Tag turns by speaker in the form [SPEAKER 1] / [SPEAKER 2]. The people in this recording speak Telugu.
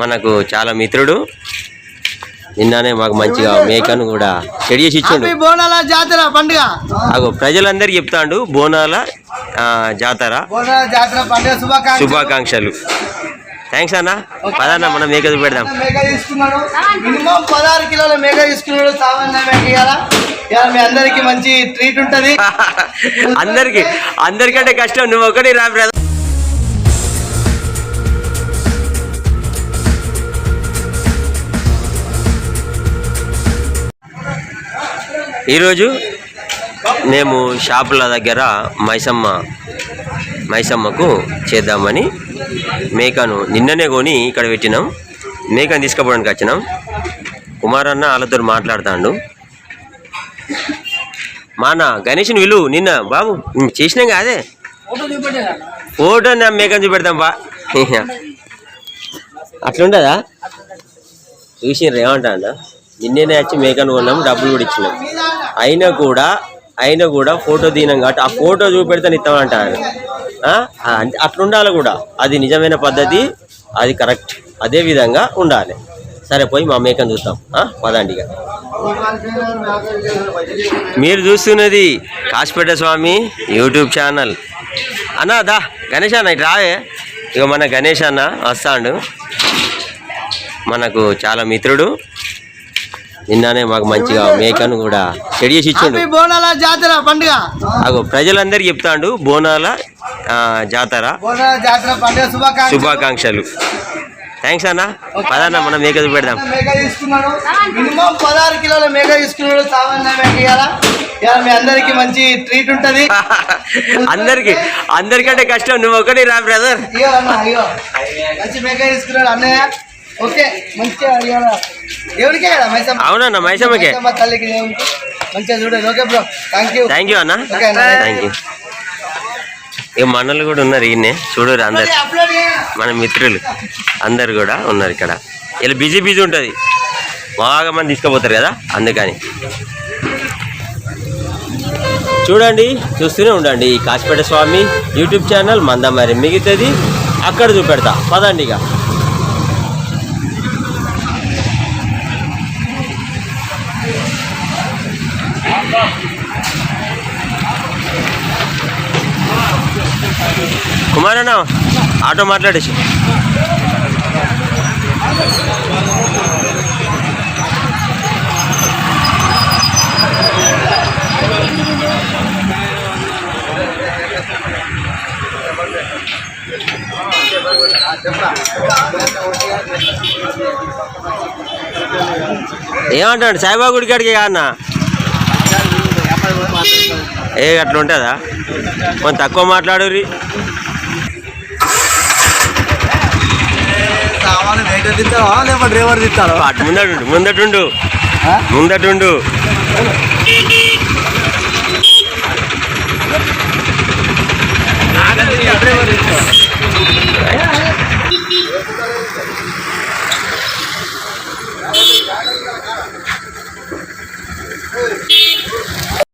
[SPEAKER 1] మనకు చాలా మిత్రుడు. నిన్ననే మాకు మంచిగా మేకను కూడా చెడి చేసి ఇచ్చిండు.
[SPEAKER 2] బోనాల జాతర పండుగ.
[SPEAKER 1] అగో ప్రజలందరికీ చెప్తాండు బోనాల జాతర.
[SPEAKER 2] బోనాల జాతర పండుగ శుభాకాంక్షలు.
[SPEAKER 1] థ్యాంక్స్ అన్న. పదన్న మనం మేక పెడదాం
[SPEAKER 2] మేక తీసుకున్నాడు. మినిమం పదహారు కిలోల మేక తీసుకున్నాడు సామాన్య మేక ఇవాళ ఇవాళ మీ అందరికి మంచి ట్రీట్ ఉంటది.
[SPEAKER 1] అందరికి అందరికంటే కష్టం నువ్వు ఒకటి రా ఈరోజు మేము షాపుల దగ్గర మైసమ్మ మైసమ్మకు చేద్దామని మేకను నిన్ననే కొని ఇక్కడ పెట్టినాం. మేకను తీసుకుపోవడానికి వచ్చినాం. కుమార్ అన్న వాళ్ళతో మా మాన గణేష్ని విలువ నిన్న బాబు చేసినాం కాదే ఫోటో నా మేకని చూపెడతాం బా. అట్లుండదా? చూసిర్రు ఏమంటా అన్న నిన్నేనే వచ్చి మేకను కొన్నాం డబ్బులు కూడా ఇచ్చినాం. అయినా కూడా అయినా కూడా ఫోటో తీయడం కాబట్టి ఆ ఫోటో చూపెడితే ఇస్తామంటారు ఆ? ఆ, అంటే అట్లుండాలి కూడా. అది నిజమైన పద్ధతి అది కరెక్ట్. అదే విధంగా ఉండాలి. సరే పోయి మా మేకను చూస్తాం పదండిగా మీరు చూస్తున్నది కాశపేట స్వామి యూట్యూబ్ ఛానల్. అన్నా దా గణేష్ అన్న ఇటు రావే. ఇక మన గణేష్ అన్న వస్తాడు. మనకు చాలా మిత్రుడు. నిన్ననే మాకు మంచిగా మేకను కూడా చెడి చేసి ఇచ్చిండు.
[SPEAKER 2] బోనాల జాతర పండుగ.
[SPEAKER 1] అగో ప్రజలందరికీ చెప్తాండు బోనాల జాతర.
[SPEAKER 2] బోనాల జాతర పండుగ శుభాకాంక్షలు.
[SPEAKER 1] థ్యాంక్స్ అన్న. పదన్న మనం మేక పెడదాం
[SPEAKER 2] మేక తీసుకున్నాడు. మినిమం పదహారు కిలోల మేక తీసుకున్నాడు సామాన్య మేక మీ అందరికి మంచి ట్రీట్ ఉంటది.
[SPEAKER 1] అందరికి అందరికంటే కష్టం. నువ్వు ఒకటి రా బ్రదర్
[SPEAKER 2] మంచి మేక తీసుకున్నాడు అన్నయ్య. ఓకే మంచిగా ఇవాళ దేవుడికే కదా మైసమ్మ?
[SPEAKER 1] అవునన్న మైసమ్మకే.
[SPEAKER 2] మైసమ్మ తల్లికి దేవుడికి మంచిగా చూడండి okay bro thank you
[SPEAKER 1] thank you అన్న.
[SPEAKER 2] ఓకే అన్న.
[SPEAKER 1] థ్యాంక్ యూ ఇక మనలు కూడా ఉన్నారు ఈయనే చూడరు అందరు.
[SPEAKER 2] అప్లోడ్ చేయండి
[SPEAKER 1] మన మిత్రులు. అందరు కూడా ఉన్నారు ఇక్కడ. ఇలా బిజీ బిజీ ఉంటుంది. బాగా మంది తీసుకుపోతారు కదా అందుకని. చూడండి చూస్తూనే ఉండండి ఈ కాసిపేట స్వామి యూట్యూబ్ ఛానల్ మంద మరి మిగతాది అక్కడ చూపెడతా. పదండి ఇక. కుమార్ అన్న ఆటో మాట్లాడేసి. ఏమంటాడు సాయిబాబా గుడికి అడిగి ఏ అట్లా ఉంటుందా? కొంచెం తక్కువ అటు ముందటుండు ముందటుండు. ముందటుండు.